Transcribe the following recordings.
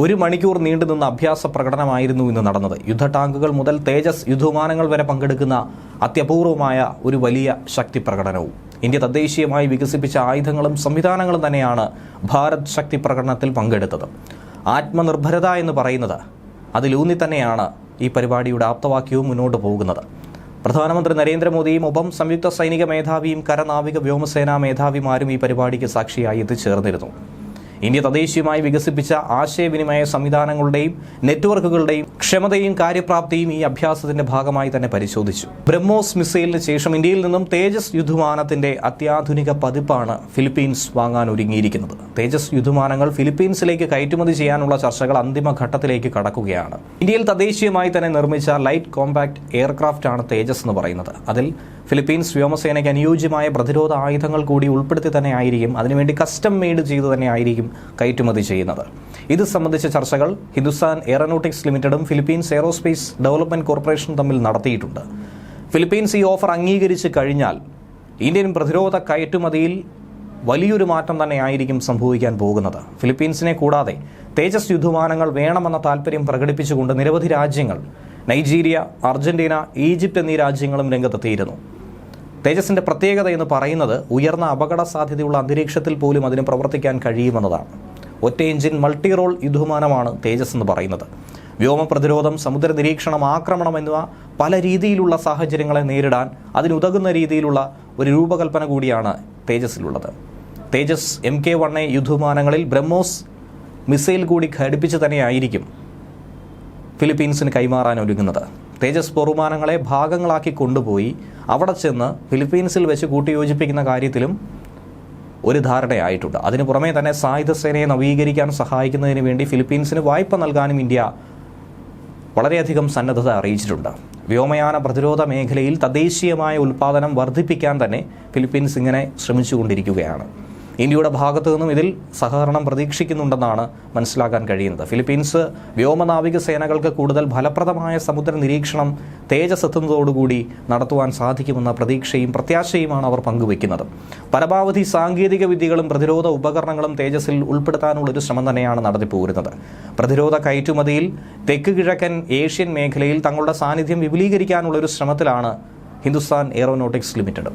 ഒരു മണിക്കൂർ നീണ്ടുനിന്ന അഭ്യാസ പ്രകടനമായിരുന്നു ഇന്ന് നടന്നത്. യുദ്ധ ടാങ്കുകൾ മുതൽ തേജസ് യുദ്ധവിമാനങ്ങൾ വരെ പങ്കെടുക്കുന്ന അത്യപൂർവമായ ഒരു വലിയ ശക്തി പ്രകടനവും. ഇന്ത്യ തദ്ദേശീയമായി വികസിപ്പിച്ച ആയുധങ്ങളും സംവിധാനങ്ങളും തന്നെയാണ് ഭാരത് ശക്തി പ്രകടനത്തിൽ പങ്കെടുത്തത്. ആത്മനിർഭരത എന്ന് പറയുന്നത് അതിലൂന്നി തന്നെയാണ് ഈ പരിപാടിയുടെ ആപ്തവാക്യവും മുന്നോട്ട് പോകുന്നത്. പ്രധാനമന്ത്രി നരേന്ദ്രമോദിയും ഒപ്പം സംയുക്ത സൈനിക മേധാവിയും കരനാവിക വ്യോമസേനാ മേധാവിമാരും ഈ പരിപാടിക്ക് സാക്ഷിയായി എത്തിച്ചേർന്നിരുന്നു. ഇന്ത്യ തദ്ദേശീയമായി വികസിപ്പിച്ച ആശയവിനിമയ സംവിധാനങ്ങളുടെയും നെറ്റ്വർക്കുകളുടെയും ക്ഷമതയും കാര്യപ്രാപ്തിയും ഈ അഭ്യാസത്തിന്റെ ഭാഗമായി തന്നെ പരിശോധിച്ചു. ബ്രഹ്മോസ് മിസൈലിന് ശേഷം ഇന്ത്യയിൽ നിന്നും തേജസ് യുദ്ധമാനത്തിന്റെ അത്യാധുനിക പതിപ്പാണ് ഫിലിപ്പീൻസ് വാങ്ങാൻ ഒരുങ്ങിയിരിക്കുന്നത്. തേജസ് യുദ്ധമാനങ്ങൾ ഫിലിപ്പീൻസിലേക്ക് കയറ്റുമതി ചെയ്യാനുള്ള ചർച്ചകൾ അന്തിമ ഘട്ടത്തിലേക്ക് കടക്കുകയാണ്. ഇന്ത്യയിൽ തദ്ദേശീയമായി തന്നെ നിർമ്മിച്ച ലൈറ്റ് കോമ്പാക്ട് എയർക്രാഫ്റ്റ് ആണ് തേജസ് എന്ന് പറയുന്നത്. അതിൽ ഫിലിപ്പീൻസ് വ്യോമസേനയ്ക്ക് അനുയോജ്യമായ പ്രതിരോധ ആയുധങ്ങൾ കൂടി ഉൾപ്പെടുത്തി തന്നെ ആയിരിക്കും. അതിനുവേണ്ടി കസ്റ്റം മെയ്ഡ് ചെയ്ത് തന്നെ ആയിരിക്കും കയറ്റുമതി ചെയ്യുന്നത്. ഇത് സംബന്ധിച്ച ചർച്ചകൾ ഹിന്ദുസ്ഥാൻ എയറോനോട്ടിക്സ് ലിമിറ്റഡും ഫിലിപ്പീൻസ് എയറോസ്പേസ് ഡെവലപ്മെന്റ് കോർപ്പറേഷനും തമ്മിൽ നടത്തിയിട്ടുണ്ട്. ഫിലിപ്പീൻസ് ഈ ഓഫർ അംഗീകരിച്ച് കഴിഞ്ഞാൽ ഇന്ത്യൻ പ്രതിരോധ കയറ്റുമതിയിൽ വലിയൊരു മാറ്റം തന്നെ ആയിരിക്കും സംഭവിക്കാൻ പോകുന്നത്. ഫിലിപ്പീൻസിനെ കൂടാതെ തേജസ് യുദ്ധവിമാനങ്ങൾ വേണമെന്ന താൽപ്പര്യം പ്രകടിപ്പിച്ചുകൊണ്ട് നിരവധി രാജ്യങ്ങൾ നൈജീരിയ അർജന്റീന ഈജിപ്ത് എന്നീ രാജ്യങ്ങളും രംഗത്തെത്തിയിരുന്നു. തേജസിന്റെ പ്രത്യേകത എന്ന് പറയുന്നത് ഉയർന്ന അപകട സാധ്യതയുള്ള അന്തരീക്ഷത്തിൽ പോലും അതിന് പ്രവർത്തിക്കാൻ കഴിയുമെന്നതാണ്. ഒറ്റ എഞ്ചിൻ മൾട്ടി റോൾ യുദ്ധമാനമാണ് തേജസ് എന്ന് പറയുന്നത്. വ്യോമ പ്രതിരോധം സമുദ്ര നിരീക്ഷണം ആക്രമണം എന്നിവ പല രീതിയിലുള്ള സാഹചര്യങ്ങളെ നേരിടാൻ അതിനുതകുന്ന രീതിയിലുള്ള ഒരു രൂപകൽപ്പന കൂടിയാണ് തേജസ്സിലുള്ളത്. Tejas M K one A യുദ്ധമാനങ്ങളിൽ BrahMos missile കൂടി ഘടിപ്പിച്ച് തന്നെയായിരിക്കും ഫിലിപ്പീൻസിന് കൈമാറാൻ ഒരുങ്ങുന്നത്. തേജസ് പൊറുമാനങ്ങളെ ഭാഗങ്ങളാക്കി കൊണ്ടുപോയി അവിടെ ചെന്ന് ഫിലിപ്പീൻസിൽ വെച്ച് കൂട്ടിയോജിപ്പിക്കുന്ന കാര്യത്തിലും ഒരു ധാരണയായിട്ടുണ്ട്. അതിനു പുറമെ തന്നെ സായുധ സേനയെ നവീകരിക്കാൻ സഹായിക്കുന്നതിന് വേണ്ടി ഫിലിപ്പീൻസിന് വായ്പ നൽകാനും ഇന്ത്യ വളരെയധികം സന്നദ്ധത അറിയിച്ചിട്ടുണ്ട്. വ്യോമയാന പ്രതിരോധ മേഖലയിൽ തദ്ദേശീയമായ ഉൽപ്പാദനം വർദ്ധിപ്പിക്കാൻ തന്നെ ഫിലിപ്പീൻസ് ഇങ്ങനെ ശ്രമിച്ചുകൊണ്ടിരിക്കുകയാണ്. ഇന്ത്യയുടെ ഭാഗത്തു നിന്നും ഇതിൽ സഹകരണം പ്രതീക്ഷിക്കുന്നുണ്ടെന്നാണ് മനസ്സിലാക്കാൻ കഴിയുന്നത്. ഫിലിപ്പീൻസ് വ്യോമനാവിക സേനകൾക്ക് കൂടുതൽ ഫലപ്രദമായ സമുദ്ര നിരീക്ഷണം തേജസ് എത്തുന്നതോടുകൂടി നടത്തുവാൻ സാധിക്കുമെന്ന പ്രതീക്ഷയും പ്രത്യാശയുമാണ് അവർ പങ്കുവയ്ക്കുന്നത്. പരമാവധി സാങ്കേതിക വിദ്യകളും പ്രതിരോധ ഉപകരണങ്ങളും തേജസ്സിൽ തേജസിൽ ഉൾപ്പെടുത്താനുള്ളൊരു ശ്രമം തന്നെയാണ് നടത്തിപ്പോരുന്നത് പ്രതിരോധ കയറ്റുമതിയിൽ തെക്ക് കിഴക്കൻ ഏഷ്യൻ മേഖലയിൽ തങ്ങളുടെ സാന്നിധ്യം വിപുലീകരിക്കാനുള്ള ഒരു ശ്രമത്തിലാണ് ഹിന്ദുസ്ഥാൻ എയറോനോട്ടിക്സ് ലിമിറ്റഡ്.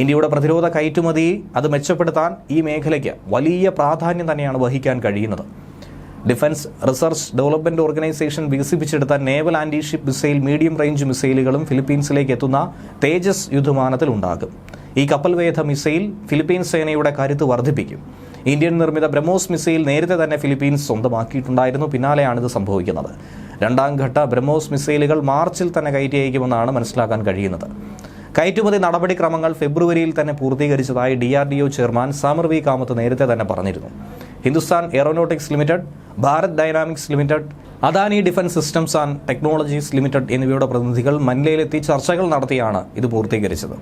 ഇന്ത്യയുടെ പ്രതിരോധ കയറ്റുമതി അത് മെച്ചപ്പെടുത്താൻ ഈ മേഖലയ്ക്ക് വലിയ പ്രാധാന്യം തന്നെയാണ് വഹിക്കാൻ കഴിയുന്നത്. ഡിഫൻസ് റിസർച്ച് ഡെവലപ്മെന്റ് ഓർഗനൈസേഷൻ വികസിപ്പിച്ചെടുത്ത naval anti ship missile medium range മിസൈലുകളും ഫിലിപ്പീൻസിലേക്ക് എത്തുന്ന തേജസ് യുദ്ധമാനത്തിൽ ഉണ്ടാകും. ഈ കപ്പൽവേധ മിസൈൽ ഫിലിപ്പീൻസ് സേനയുടെ കരുത്ത് വർദ്ധിപ്പിക്കും. ഇന്ത്യൻ നിർമ്മിത ബ്രഹ്മോസ് മിസൈൽ നേരത്തെ തന്നെ ഫിലിപ്പീൻസ് സ്വന്തമാക്കിയിട്ടുണ്ടായിരുന്നു. പിന്നാലെയാണ് ഇത് സംഭവിക്കുന്നത്. രണ്ടാം ഘട്ട ബ്രഹ്മോസ് മിസൈലുകൾ മാർച്ചിൽ തന്നെ കയറ്റി അയക്കുമെന്നാണ് മനസ്സിലാക്കാൻ കഴിയുന്നത്. കയറ്റുമതി നടപടിക്രമങ്ങൾ ഫെബ്രുവരിയിൽ തന്നെ പൂർത്തീകരിച്ചതായി D R D O chairman Samir V Kamat നേരത്തെ തന്നെ പറഞ്ഞിരുന്നു. Hindustan aeronautics limited Bharat dynamics limited Adani defence systems and technologies limited എന്നിവയുടെ പ്രതിനിധികൾ മൻലയിലെത്തി ചർച്ചകൾ നടത്തിയാണ് ഇത് പൂർത്തീകരിച്ചത്.